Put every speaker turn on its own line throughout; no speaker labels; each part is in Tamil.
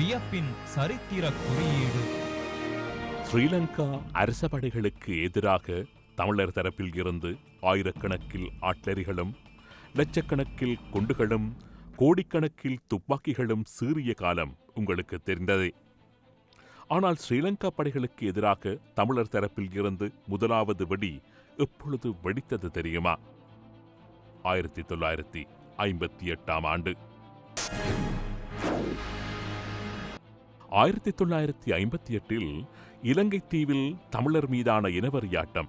வியப்பின் சரித்திர குறியீடு.
ஸ்ரீலங்கா அரச படைகளுக்கு எதிராக தமிழர் தரப்பில் இருந்து ஆயிரக்கணக்கில் ஆட்லரிகளும் லட்சக்கணக்கில் குண்டுகளும் கோடிக்கணக்கில் துப்பாக்கிகளும் சீறிய காலம் உங்களுக்கு தெரிந்ததே. ஆனால் ஸ்ரீலங்கா படைகளுக்கு எதிராக தமிழர் தரப்பில் இருந்து முதலாவது வெடி எப்பொழுது வெடித்தது தெரியுமா? ஆயிரத்தி தொள்ளாயிரத்தி ஐம்பத்தி எட்டாம் ஆண்டு. ஆயிரத்தி தொள்ளாயிரத்தி ஐம்பத்தி எட்டில் இலங்கை தீவில் தமிழர் மீதான இனவரியாட்டம்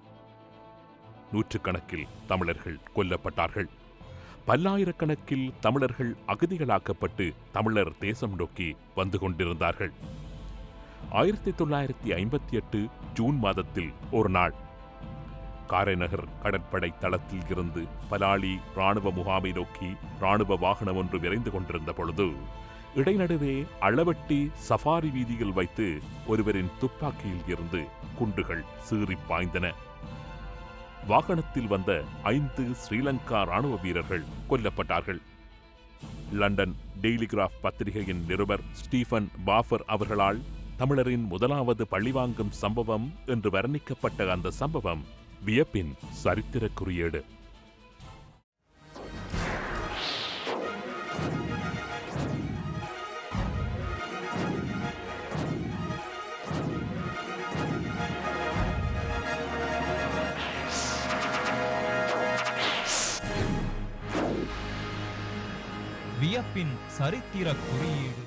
நூற்றுக்கணக்கில் தமிழர்கள் கொல்லப்பட்டார்கள். பல்லாயிரக்கணக்கில் தமிழர்கள் அகதிகளாக்கப்பட்டு தமிழர் தேசம் நோக்கி வந்து கொண்டிருந்தார்கள். ஆயிரத்தி தொள்ளாயிரத்தி ஐம்பத்தி எட்டு ஜூன் மாதத்தில் ஒரு நாள் காரைநகர் கடற்படை தளத்தில் இருந்து பலாலி ராணுவ முகாமை நோக்கி ராணுவ வாகனம் ஒன்று விரைந்து கொண்டிருந்த பொழுது இடைநடுவே அளவட்டி சஃபாரி வீதியில் வைத்து ஒருவரின் துப்பாக்கியில் இருந்து குண்டுகள் சீறிப் பாய்ந்தன. வாகனத்தில் வந்த ஐந்து ஸ்ரீலங்கா ராணுவ வீரர்கள் கொல்லப்பட்டார்கள். லண்டன் டெய்லிகிராஃப் பத்திரிகையின் நிருபர் ஸ்டீஃபன் பாஃபர் அவர்களால் தமிழரின் முதலாவது பழிவாங்கும் சம்பவம் என்று வர்ணிக்கப்பட்ட அந்த சம்பவம் வியப்பின் சரித்திர குறியீடு
வியப்பின் சரித்திர குறியீடு.